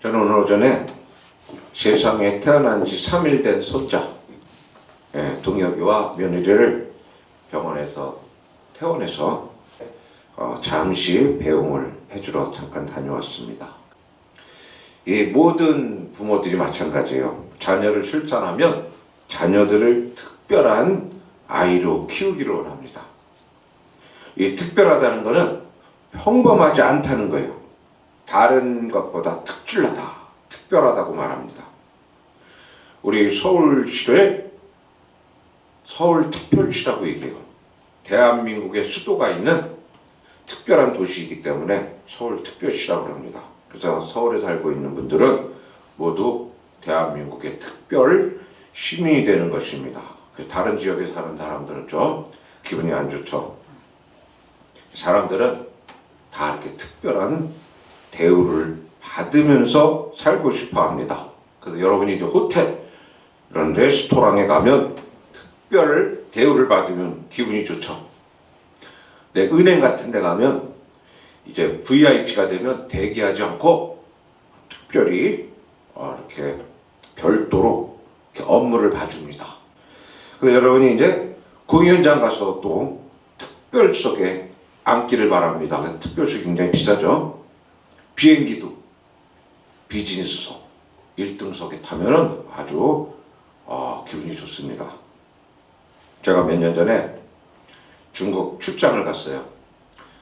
저는 오늘 오전에 세상에 태어난 지 3일 된 손자 예, 동혁이와 며느리를 병원에서 퇴원해서 어, 잠시 배웅을 해주러 잠깐 다녀왔습니다. 이 모든 부모들이 마찬가지예요. 자녀를 출산하면 자녀들을 특별한 아이로 키우기를 원합니다. 이 특별하다는 것은 평범하지 않다는 거예요. 다른 것보다 특출나다, 특별하다고 말합니다. 우리 서울시를 서울특별시라고 얘기해요. 대한민국의 수도가 있는 특별한 도시이기 때문에 서울특별시라고 합니다. 그래서 서울에 살고 있는 분들은 모두 대한민국의 특별 시민이 되는 것입니다. 그래서 다른 지역에 사는 사람들은 좀 기분이 안 좋죠. 사람들은 다 이렇게 특별한 대우를 받으면서 살고 싶어 합니다. 그래서 여러분이 이제 호텔, 이런 레스토랑에 가면 특별 대우를 받으면 기분이 좋죠. 내 은행 같은 데 가면 이제 VIP가 되면 대기하지 않고 특별히 어, 이렇게 별도로 이렇게 업무를 봐줍니다. 그래서 여러분이 이제 공연장 가서 또 특별석에 앉기를 바랍니다. 그래서 특별석이 굉장히 비싸죠. 비행기도 비즈니스석 1등석에 타면은 아주 어, 기분이 좋습니다. 제가 몇 년 전에 중국 출장을 갔어요.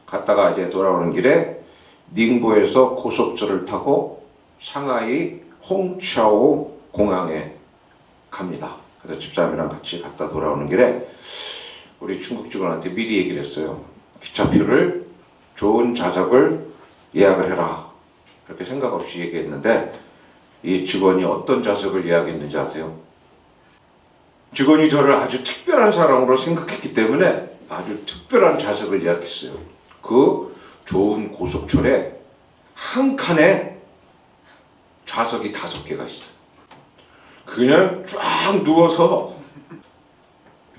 갔다가 이제 돌아오는 길에 닝보에서 고속철을 타고 상하이 홍샤오 공항에 갑니다. 그래서 집사람이랑 같이 갔다 돌아오는 길에 우리 중국 직원한테 미리 얘기를 했어요. 기차표를 좋은 좌석을 예약을 해라. 그렇게 생각 없이 얘기했는데 이 직원이 어떤 좌석을 예약했는지 아세요? 직원이 저를 아주 특별한 사람으로 생각했기 때문에 아주 특별한 좌석을 예약했어요. 그 좋은 고속철에 한 칸에 좌석이 다섯 개가 있어요. 그냥 쫙 누워서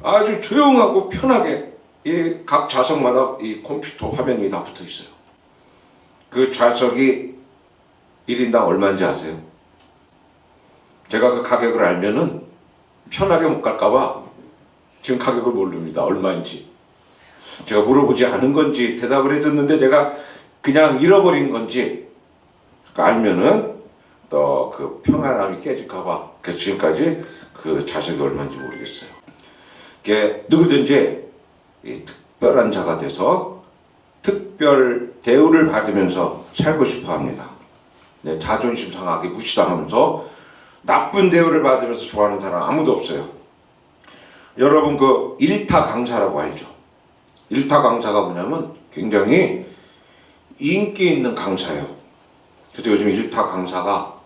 아주 조용하고 편하게 이 각 좌석마다 이 컴퓨터 화면이 다 붙어 있어요. 그 좌석이 1인당 얼마인지 아세요? 제가 그 가격을 알면은 편하게 못 갈까봐 지금 가격을 모릅니다. 얼마인지. 제가 물어보지 않은 건지 대답을 해줬는데 제가 그냥 잃어버린 건지 알면은 또 그 평안함이 깨질까봐 그래서 지금까지 그 자석이 얼마인지 모르겠어요. 이게 누구든지 이 특별한 자가 돼서 특별 대우를 받으면서 살고 싶어 합니다. 네, 자존심 상하게 무시당하면서 나쁜 대우를 받으면서 좋아하는 사람 아무도 없어요. 여러분 그 일타 강사라고 알죠? 일타 강사가 뭐냐면 굉장히 인기 있는 강사예요. 그래서 요즘 일타 강사가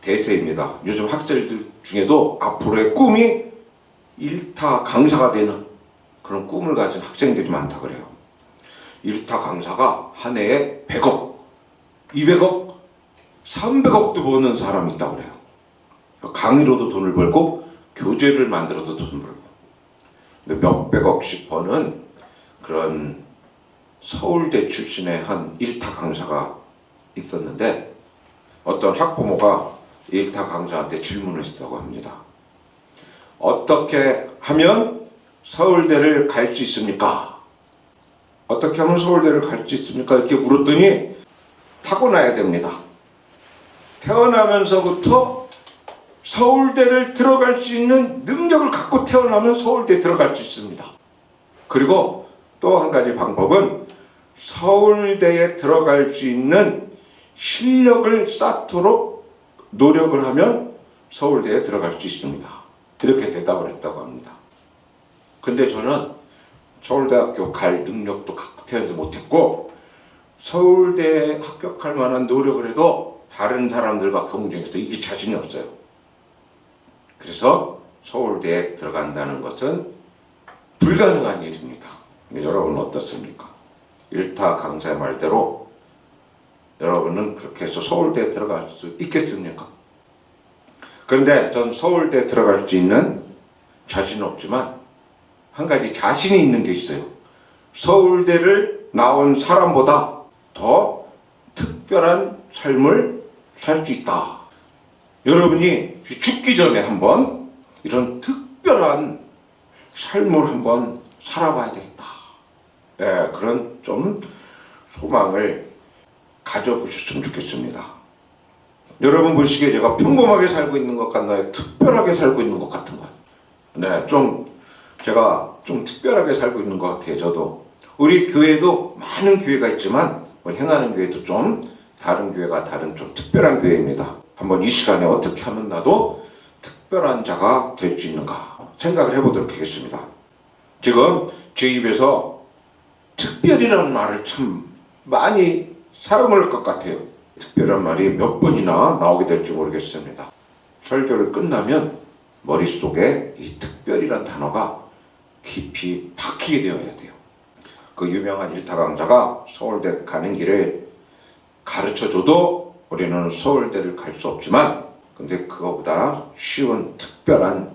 대세입니다. 요즘 학생들 중에도 앞으로의 꿈이 일타 강사가 되는 그런 꿈을 가진 학생들이 많다 그래요. 일타 강사가 한 해에 100억, 200억, 300억도 버는 사람이 있다고 그래요. 강의로도 돈을 벌고 교재를 만들어서 돈 벌고 근데 몇백억씩 버는 그런 서울대 출신의 한 일타 강사가 있었는데 어떤 학부모가 일타 강사한테 질문을 했다고 합니다. 어떻게 하면 서울대를 갈 수 있습니까? 어떻게 하면 서울대를 갈 수 있습니까? 이렇게 물었더니 타고나야 됩니다. 태어나면서부터 서울대를 들어갈 수 있는 능력을 갖고 태어나면 서울대에 들어갈 수 있습니다. 그리고 또 한 가지 방법은 서울대에 들어갈 수 있는 실력을 쌓도록 노력을 하면 서울대에 들어갈 수 있습니다. 이렇게 대답을 했다고 합니다. 근데 저는 서울대학교 갈 능력도 갖고 태어나지 못했고 서울대에 합격할 만한 노력을 해도 다른 사람들과 경쟁해서 이게 자신이 없어요. 그래서 서울대에 들어간다는 것은 불가능한 일입니다. 네, 여러분 어떻습니까? 일타 강사의 말대로 여러분은 그렇게 해서 서울대에 들어갈 수 있겠습니까? 그런데 전 서울대에 들어갈 수 있는 자신은 없지만 한 가지 자신이 있는 게 있어요. 서울대를 나온 사람보다 더 특별한 삶을 살 수 있다. 여러분이 죽기 전에 한번 이런 특별한 삶을 한번 살아봐야 되겠다. 예, 그런 좀 소망을 가져보셨으면 좋겠습니다. 여러분 보시기에 제가 평범하게 살고 있는 것 같나요? 특별하게 살고 있는 것 같은가요? 네, 좀 제가 좀 특별하게 살고 있는 것 같아요. 저도 우리 교회도 많은 교회가 있지만 우리 행하는 교회도 좀 다른 교회가 다른 좀 특별한 교회입니다. 한번 이 시간에 어떻게 하면 나도 특별한 자가 될 수 있는가 생각을 해보도록 하겠습니다. 지금 제 입에서 특별이라는 말을 참 많이 사용할 것 같아요. 특별한 말이 몇 번이나 나오게 될지 모르겠습니다. 설교를 끝나면 머릿속에 이 특별이란 단어가 깊이 박히게 되어야 돼요. 그 유명한 일타 강자가 서울대 가는 길을 가르쳐 줘도 우리는 서울대를 갈 수 없지만 근데 그거보다 쉬운 특별한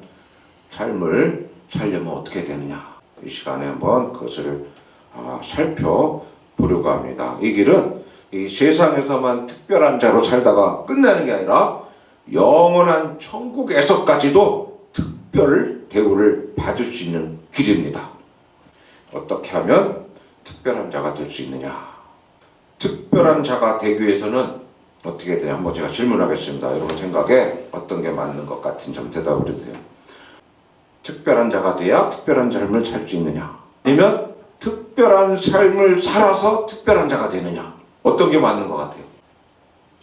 삶을 살려면 어떻게 되느냐 이 시간에 한번 그것을 아, 살펴보려고 합니다. 이 길은 이 세상에서만 특별한 자로 살다가 끝나는 게 아니라 영원한 천국에서까지도 특별 대우를 받을 수 있는 길입니다. 어떻게 하면 특별한 자가 될 수 있느냐? 특별한 자가 되기 위해서는 어떻게 되냐? 한번 제가 질문하겠습니다. 여러분 생각에 어떤 게 맞는 것 같은지 한번 대답을 해주세요. 특별한 자가 돼야 특별한 삶을 살 수 있느냐? 아니면 특별한 삶을 살아서 특별한 자가 되느냐? 어떤 게 맞는 것 같아요?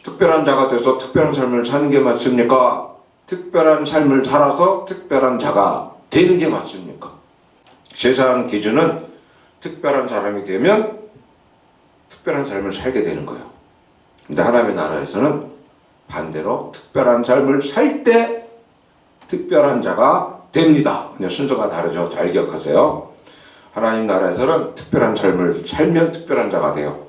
특별한 자가 돼서 특별한 삶을 사는 게 맞습니까? 특별한 삶을 살아서 특별한 자가 되는 게 맞습니까? 세상 기준은 특별한 사람이 되면 특별한 삶을 살게 되는 거예요. 근데 하나님의 나라에서는 반대로 특별한 삶을 살 때 특별한 자가 됩니다. 그냥 순서가 다르죠. 잘 기억하세요. 하나님 나라에서는 특별한 삶을 살면 특별한 자가 돼요.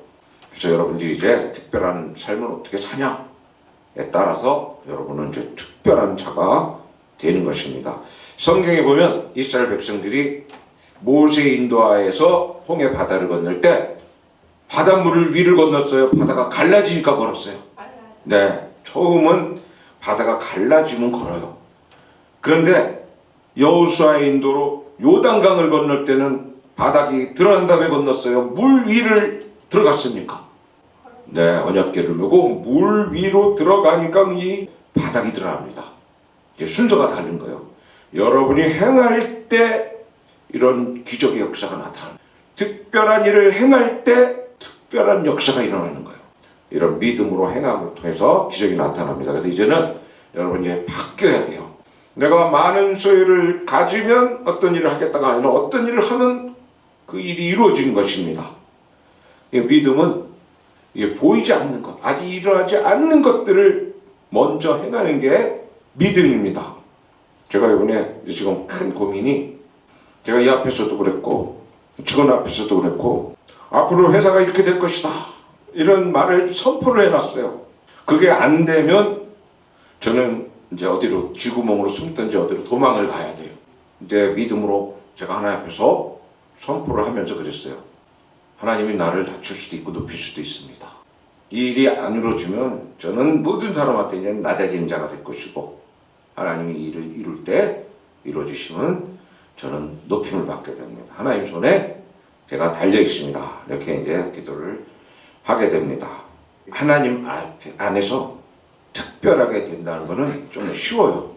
그래서 여러분들이 이제 특별한 삶을 어떻게 사냐에 따라서 여러분은 이제 특별한 자가 되는 것입니다. 성경에 보면 이스라엘 백성들이 모세 인도하에서 홍해 바다를 건널 때 바닷물을 위를 건넜어요. 바다가 갈라지니까 걸었어요. 네, 처음은 바다가 갈라지면 걸어요. 그런데 여호수아의 인도로 요단강을 건널 때는 바닥이 드러난 다음에 건넜어요. 물 위를 들어갔습니까? 네, 언약궤를 메고 물 위로 들어가니까 이 바닥이 드러납니다. 이게 순서가 다른 거예요. 여러분이 행할 때 이런 기적의 역사가 나타납니다. 특별한 일을 행할 때 특별한 역사가 일어나는 거예요. 이런 믿음으로 행함을 통해서 기적이 나타납니다. 그래서 이제는 여러분 이제 바뀌어야 돼요. 내가 많은 소유를 가지면 어떤 일을 하겠다가 아니라 어떤 일을 하면 그 일이 이루어지는 것입니다. 이 믿음은 이게 보이지 않는 것, 아직 일어나지 않는 것들을 먼저 행하는 게 믿음입니다. 제가 이번에 지금 큰 고민이 제가 이 앞에서도 그랬고 직원 앞에서도 그랬고 앞으로 회사가 이렇게 될 것이다 이런 말을 선포를 해놨어요. 그게 안 되면 저는 이제 어디로 쥐구멍으로 숨든지 어디로 도망을 가야 돼요. 근데 믿음으로 제가 하나님 앞에서 선포를 하면서 그랬어요. 하나님이 나를 낮출 수도 있고 높일 수도 있습니다. 이 일이 안 이루어지면 저는 모든 사람한테 이제 낮아진 자가 될 것이고 하나님이 이 일을 이룰 때 이루어주시면 저는 높임을 받게 됩니다. 하나님 손에 제가 달려 있습니다. 이렇게 이제 기도를 하게 됩니다. 하나님 앞- 안에서 특별하게 된다는 것은 좀 쉬워요.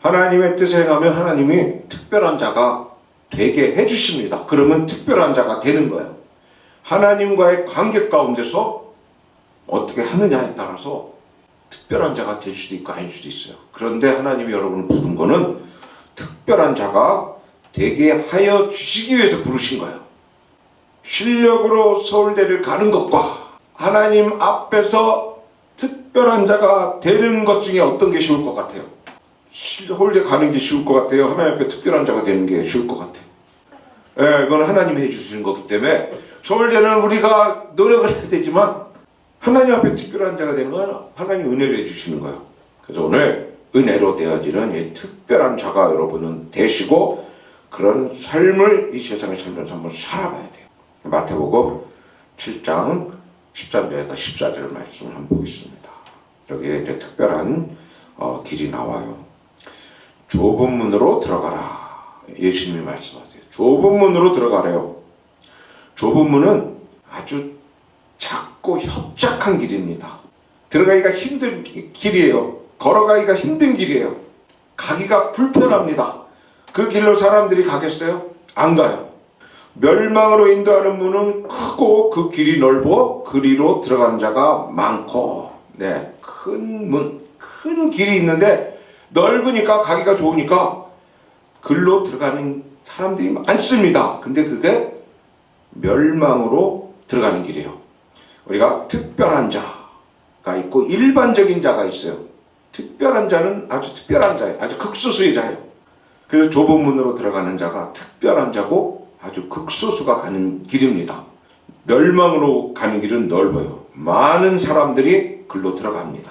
하나님의 뜻을 행하면 하나님이 특별한 자가 되게 해주십니다. 그러면 특별한 자가 되는 거예요. 하나님과의 관계 가운데서 어떻게 하느냐에 따라서 특별한 자가 될 수도 있고 아닐 수도 있어요. 그런데 하나님이 여러분을 부른 거는 특별한 자가 되게 하여 주시기 위해서 부르신 거예요. 실력으로 서울대를 가는 것과 하나님 앞에서 특별한 자가 되는 것 중에 어떤 게 쉬울 것 같아요? 서울대 가는 게 쉬울 것 같아요. 하나님 앞에 특별한 자가 되는 게 쉬울 것 같아요. 예, 이건 하나님이 해주시는 거기 때문에 서울대는 우리가 노력을 해야 되지만 하나님 앞에 특별한 자가 되는 건 하나님 은혜로 해주시는 거예요. 그래서 오늘 은혜로 되어지는 이 특별한 자가 여러분은 되시고 그런 삶을 이 세상에 살면서 한번 살아봐야 돼요. 마태복음 7장 13절에서 14절 말씀을 한번 보겠습니다. 여기에 이제 특별한 어, 길이 나와요. 좁은 문으로 들어가라. 예수님이 말씀하세요. 좁은 문으로 들어가래요. 좁은 문은 아주 작고 협착한 길입니다. 들어가기가 힘든 기- 길이에요. 걸어가기가 힘든 길이에요. 가기가 불편합니다. 그 길로 사람들이 가겠어요? 안 가요. 멸망으로 인도하는 문은 크고 그 길이 넓어 그리로 들어간 자가 많고 네, 큰 문, 큰 길이 있는데 넓으니까 가기가 좋으니까 글로 들어가는 사람들이 많습니다. 근데 그게 멸망으로 들어가는 길이에요. 우리가 특별한 자가 있고 일반적인 자가 있어요. 특별한 자는 아주 특별한 자예요. 아주 극소수의 자예요. 그래서 좁은 문으로 들어가는 자가 특별한 자고 아주 극소수가 가는 길입니다. 멸망으로 가는 길은 넓어요. 많은 사람들이 글로 들어갑니다.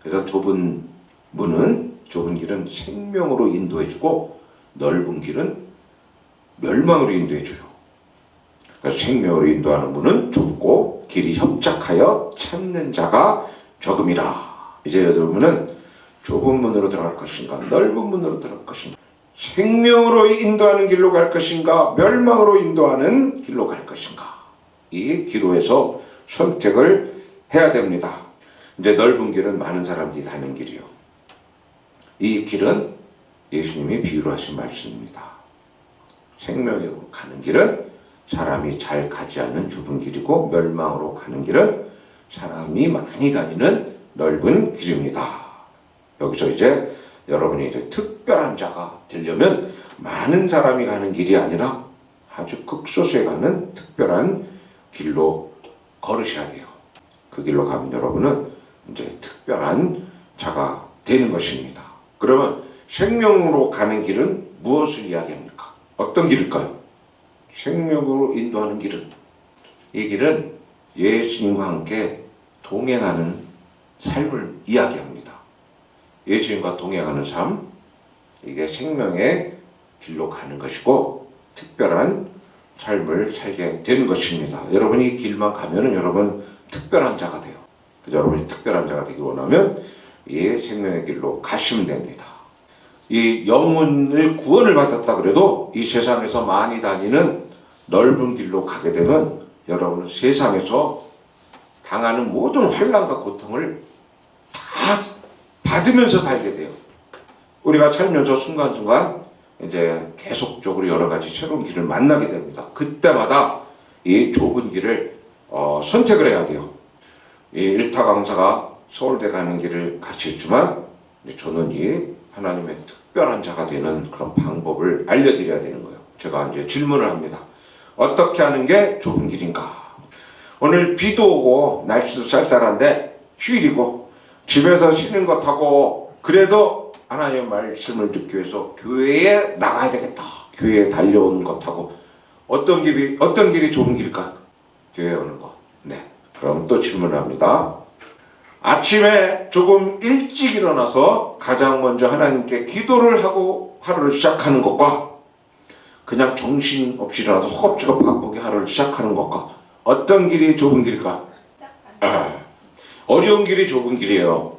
그래서 좁은 문은 좁은 길은 생명으로 인도해주고 넓은 길은 멸망으로 인도해줘요. 그래서 생명으로 인도하는 문은 좁고 길이 협착하여 찾는 자가 적음이라. 이제 여러분은 좁은 문으로 들어갈 것인가, 넓은 문으로 들어갈 것인가, 생명으로 인도하는 길로 갈 것인가, 멸망으로 인도하는 길로 갈 것인가. 이 기로에서 선택을 해야 됩니다. 이제 넓은 길은 많은 사람들이 다니는 길이요. 이 길은 예수님이 비유로 하신 말씀입니다. 생명으로 가는 길은 사람이 잘 가지 않는 좁은 길이고 멸망으로 가는 길은 사람이 많이 다니는 넓은 길입니다. 여기서 이제 여러분이 이제 특별한 자가 되려면 많은 사람이 가는 길이 아니라 아주 극소수에 가는 특별한 길로 걸으셔야 돼요. 그 길로 가면 여러분은 이제 특별한 자가 되는 것입니다. 그러면 생명으로 가는 길은 무엇을 이야기합니까? 어떤 길일까요? 생명으로 인도하는 길은 이 길은 예수님과 함께 동행하는 삶을 이야기합니다. 예수님과 동행하는 삶 이게 생명의 길로 가는 것이고 특별한 삶을 살게 되는 것입니다. 여러분이 이 길만 가면은 여러분 특별한 자가 돼요. 여러분이 특별한 자가 되기 원하면 이 생명의 길로 가시면 됩니다. 이 영혼을 구원을 받았다 그래도 이 세상에서 많이 다니는 넓은 길로 가게 되면 여러분은 세상에서 당하는 모든 환란과 고통을 다 받으면서 살게 돼요. 우리가 살면서 순간순간 이제 계속적으로 여러 가지 새로운 길을 만나게 됩니다. 그때마다 이 좁은 길을 어, 선택을 해야 돼요. 이 일타 강사가 서울대 가는 길을 가르쳤지만 저는 이 하나님의 특별한 자가 되는 그런 방법을 알려드려야 되는 거예요. 제가 이제 질문을 합니다. 어떻게 하는 게 좁은 길인가? 오늘 비도 오고 날씨도 쌀쌀한데 휴일이고 집에서 쉬는 것 하고 그래도 하나님의 말씀을 듣기 위해서 교회에 나가야 되겠다. 교회에 달려오는 것하고 어떤 길이 어떤 길이 좁은 길일까? 교회에 오는 것. 네. 그럼 또 질문합니다. 아침에 조금 일찍 일어나서 가장 먼저 하나님께 기도를 하고 하루를 시작하는 것과 그냥 정신 없이 일어나서 허겁지겁 바쁘게 하루를 시작하는 것과 어떤 길이 좁은 길일까? 아, 어려운 길이 좁은 길이에요.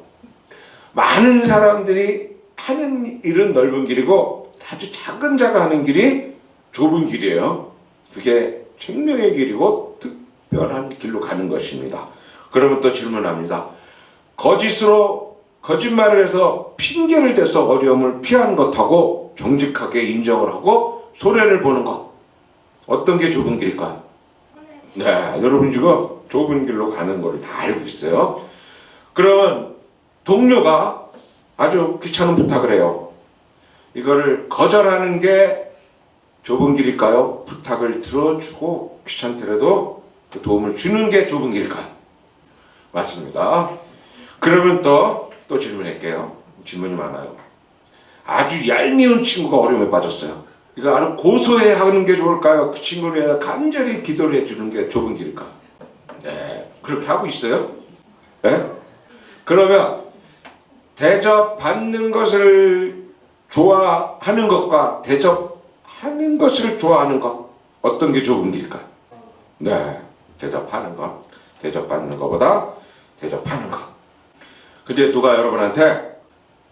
많은 사람들이 하는 일은 넓은 길이고 아주 작은 자가 하는 길이 좁은 길이에요. 그게 생명의 길이고 특별한 길로 가는 것입니다. 그러면 또 질문합니다. 거짓으로 거짓말을 해서 핑계를 대서 어려움을 피하는 것하고 정직하게 인정을 하고 손해를 보는 것 어떤 게 좁은 길일까요? 네, 여러분 지금 좁은 길로 가는 거를 다 알고 있어요. 그러면 동료가 아주 귀찮은 부탁을 해요. 이거를 거절하는 게 좁은 길일까요? 부탁을 들어주고 귀찮더라도 그 도움을 주는 게 좁은 길일까요? 맞습니다. 그러면 또, 또 질문할게요. 질문이 많아요. 아주 얄미운 친구가 어려움에 빠졌어요. 이거 아주 고소해 하는 게 좋을까요? 그 친구를 간절히 기도를 해주는 게 좁은 길일까요? 네. 그렇게 하고 있어요? 네? 그러면 대접받는 것을 좋아하는 것과 대접하는 것을 좋아하는 것 어떤 게 좁은 길일까요? 네. 대접하는 것, 대접받는 것보다 대접하는 것. 근데 누가 여러분한테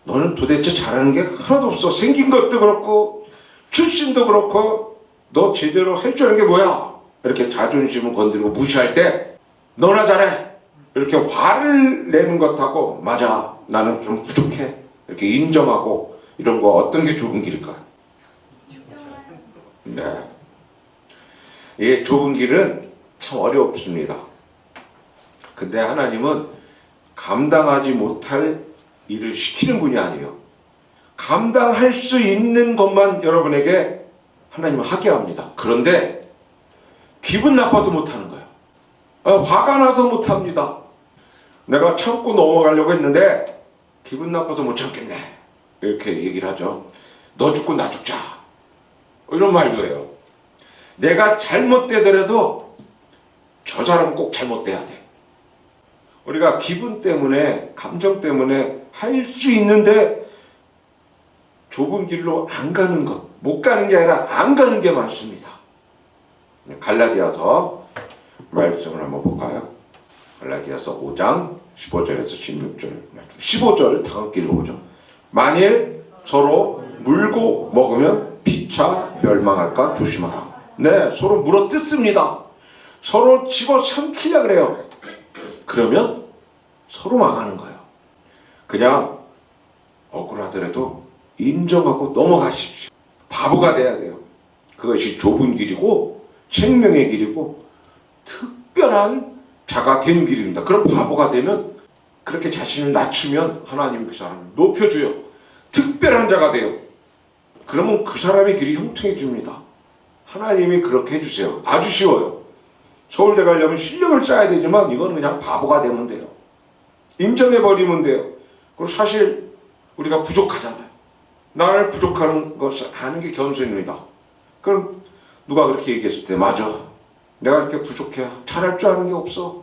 너는 도대체 잘하는 게 하나도 없어. 생긴 것도 그렇고 출신도 그렇고 너 제대로 할 줄 아는 게 뭐야? 이렇게 자존심을 건드리고 무시할 때 너나 잘해. 이렇게 화를 내는 것하고 맞아. 나는 좀 부족해. 이렇게 인정하고 이런 거 어떤 게 좋은 길일까요? 네. 이 좁은 길은 참 어렵습니다. 근데 하나님은 감당하지 못할 일을 시키는 분이 아니에요. 감당할 수 있는 것만 여러분에게 하나님은 하게 합니다. 그런데 기분 나빠서 못하는 거예요. 아, 화가 나서 못합니다. 내가 참고 넘어가려고 했는데 기분 나빠서 못 참겠네. 이렇게 얘기를 하죠. 너 죽고 나 죽자. 이런 말도 해요. 내가 잘못되더라도 저 사람은 꼭 잘못돼야 돼. 우리가 기분 때문에, 감정 때문에 할 수 있는데 좁은 길로 안 가는 것, 못 가는 게 아니라 안 가는 게 많습니다. 갈라디아서 말씀을 한번 볼까요? 갈라디아서 5장 15절에서 16절 말씀. 15절 다 함께 읽어보죠. 만일 서로 물고 먹으면 피차 멸망할까 조심하라. 네, 서로 물어 뜯습니다. 서로 집어 삼키려 그래요. 그러면 서로 망하는 거예요. 그냥 억울하더라도 인정하고 넘어가십시오. 바보가 돼야 돼요. 그것이 좁은 길이고 생명의 길이고 특별한 자가 된 길입니다. 그럼 바보가 되면 그렇게 자신을 낮추면 하나님이 그 사람을 높여줘요. 특별한 자가 돼요. 그러면 그 사람의 길이 형통해집니다. 하나님이 그렇게 해주세요. 아주 쉬워요. 서울대 가려면 실력을 쌓아야 되지만 이건 그냥 바보가 되면 돼요. 인정해버리면 돼요. 그리고 사실 우리가 부족하잖아요. 나를 부족하는 것을 아는 게 겸손입니다. 그럼 누가 그렇게 얘기했을 때 맞아. 내가 이렇게 부족해. 잘할 줄 아는 게 없어.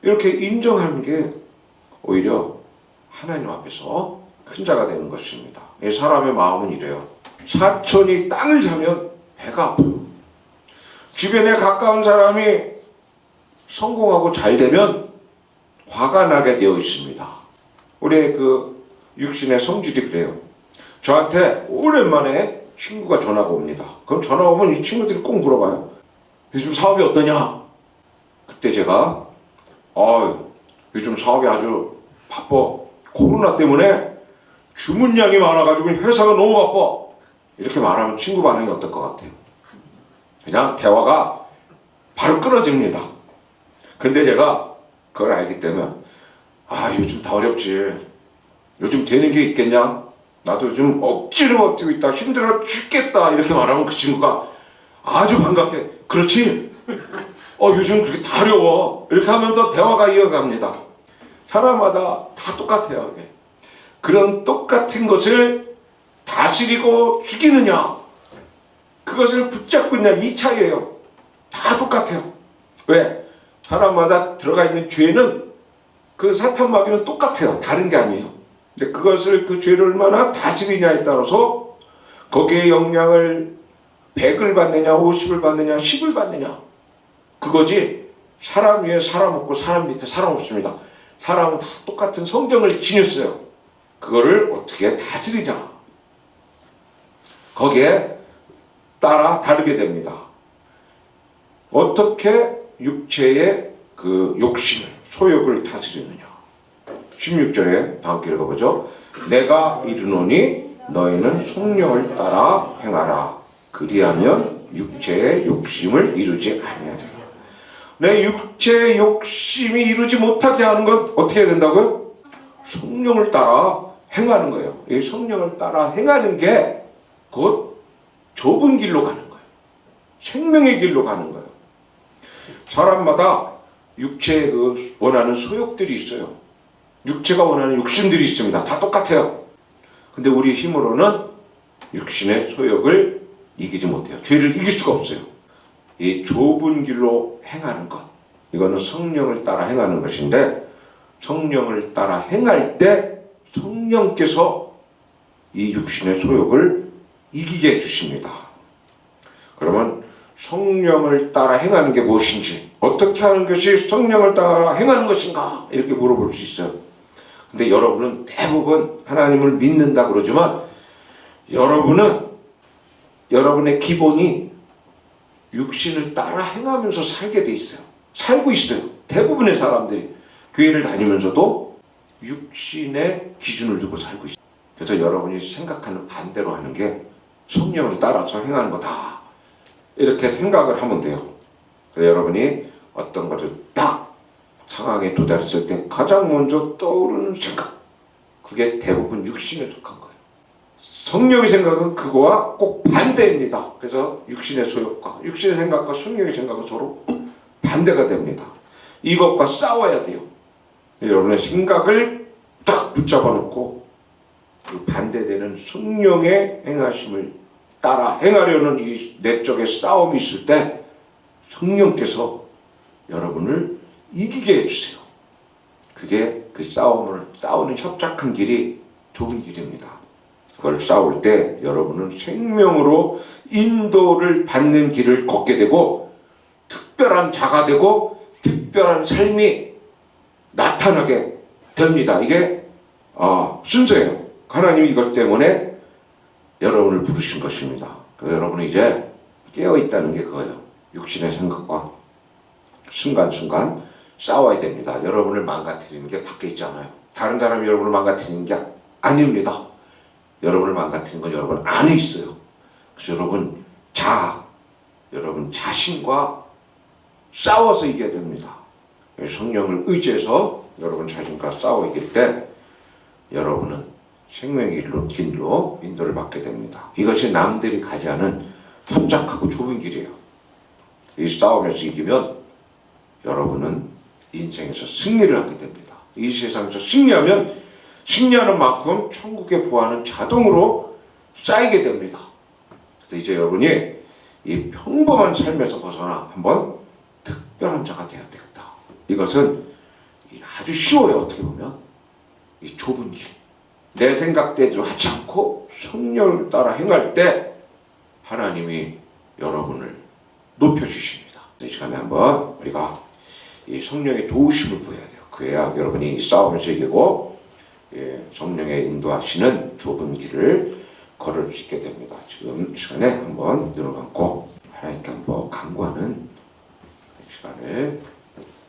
이렇게 인정하는 게 오히려 하나님 앞에서 큰 자가 되는 것입니다. 이 사람의 마음은 이래요. 사촌이 땅을 사면 배가 아파요. 주변에 가까운 사람이 성공하고 잘 되면 화가 나게 되어 있습니다. 우리 그 육신의 성질이 그래요. 저한테 오랜만에 친구가 전화가 옵니다. 그럼 전화 오면 이 친구들이 꼭 물어봐요. 요즘 사업이 어떠냐? 그때 제가 아 요즘 사업이 아주 바빠. 코로나 때문에 주문량이 많아가지고 회사가 너무 바빠. 이렇게 말하면 친구 반응이 어떨 것 같아요? 그냥 대화가 바로 끊어집니다. 근데 제가 그걸 알기 때문에 아 요즘 다 어렵지. 요즘 되는 게 있겠냐? 나도 요즘 억지로 버티고 있다. 힘들어 죽겠다. 이렇게 말하면 그 친구가 아주 반갑게 그렇지. 어 요즘 그렇게 다 어려워. 이렇게 하면서 대화가 이어갑니다. 사람마다 다 똑같아요. 이게. 그런 똑같은 것을 다스리고 죽이느냐 그것을 붙잡고 있냐 이 차이예요. 다 똑같아요. 왜? 사람마다 들어가 있는 죄는 그 사탄 마귀는 똑같아요. 다른 게 아니에요. 근데 그것을 그 죄를 얼마나 다스리냐에 따라서 거기에 영향을 100을 받느냐, 50을 받느냐, 10을 받느냐. 그거지 사람 위에 사람 없고 사람 밑에 사람 없습니다. 사람은 다 똑같은 성정을 지녔어요. 그거를 어떻게 다스리냐. 거기에 따라 다르게 됩니다. 어떻게 육체의 그 욕심을, 소욕을 다스리느냐. 16절에 다 함께 읽어보죠. 내가 이르노니 너희는 성령을 따라 행하라. 그리하면 육체의 욕심을 이루지 아니하리라. 내 육체의 욕심이 이루지 못하게 하는 건 어떻게 된다고요? 성령을 따라 행하는 거예요. 이 성령을 따라 행하는 게 곧 좁은 길로 가는 거예요. 생명의 길로 가는 거예요. 사람마다 육체의 그 원하는 소욕들이 있어요. 육체가 원하는 욕심들이 있습니다. 다 똑같아요. 근데 우리 힘으로는 육신의 소욕을 이기지 못해요. 죄를 이길 수가 없어요. 이 좁은 길로 행하는 것. 이거는 성령을 따라 행하는 것인데 성령을 따라 행할 때 성령께서 이 육신의 소욕을 이기게 해주십니다. 그러면 성령을 따라 행하는 게 무엇인지, 어떻게 하는 것이 성령을 따라 행하는 것인가? 이렇게 물어볼 수 있어요. 근데 여러분은 대부분 하나님을 믿는다 그러지만 여러분은 여러분의 기본이 육신을 따라 행하면서 살게 돼 있어요. 살고 있어요. 대부분의 사람들이 교회를 다니면서도 육신의 기준을 두고 살고 있어요. 그래서 여러분이 생각하는 반대로 하는 게 성령을 따라서 행하는 거다. 이렇게 생각을 하면 돼요. 그래서 여러분이 어떤 것을 딱 상황에 도달했을 때 가장 먼저 떠오르는 생각. 그게 대부분 육신에 속한 거예요. 성령의 생각은 그거와 꼭 반대입니다. 그래서 육신의 소욕과 육신의 생각과 성령의 생각은 서로 반대가 됩니다. 이것과 싸워야 돼요. 여러분의 생각을 딱 붙잡아 놓고 그 반대되는 성령의 행하심을 따라 행하려는 이 내적의 싸움이 있을 때 성령께서 여러분을 이기게 해주세요. 그게 그 싸움을 싸우는 협착한 길이 좋은 길입니다. 그걸 싸울 때 여러분은 생명으로 인도를 받는 길을 걷게 되고 특별한 자가 되고 특별한 삶이 나타나게 됩니다. 이게 어, 순서예요. 하나님이 이것 때문에 여러분을 부르신 것입니다. 그래서 여러분은 이제 깨어 있다는 게 그거예요. 육신의 생각과 순간순간 싸워야 됩니다. 여러분을 망가뜨리는 게 밖에 있잖아요. 다른 사람이 여러분을 망가뜨리는 게 아닙니다. 여러분을 망가뜨리는 건 여러분 안에 있어요. 그래서 여러분 자, 여러분 자신과 싸워서 이겨야 됩니다. 성령을 의지해서 여러분 자신과 싸워 이길 때 여러분은 생명의 길로, 길로 인도를 받게 됩니다. 이것이 남들이 가지 않은 협착하고 좁은 길이에요. 이 싸움에서 이기면 여러분은 인생에서 승리를 하게 됩니다. 이 세상에서 승리하면 승리하는 만큼 천국의 보화는 자동으로 쌓이게 됩니다. 그래서 이제 여러분이 이 평범한 삶에서 벗어나 한번 특별한 자가 되어야 되겠다. 이것은 아주 쉬워요. 어떻게 보면 이 좁은 길. 내 생각대로 하지 않고 성령을 따라 행할 때 하나님이 여러분을 높여주십니다. 이 시간에 한번 우리가 이 성령의 도우심을 구해야 돼요. 그래야 여러분이 이 싸움에서 이기고 예, 성령의 인도하시는 좁은 길을 걸을 수 있게 됩니다. 지금 이 시간에 한번 눈을 감고 하나님께 한번 간구하는 시간을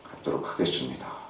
갖도록 하겠습니다.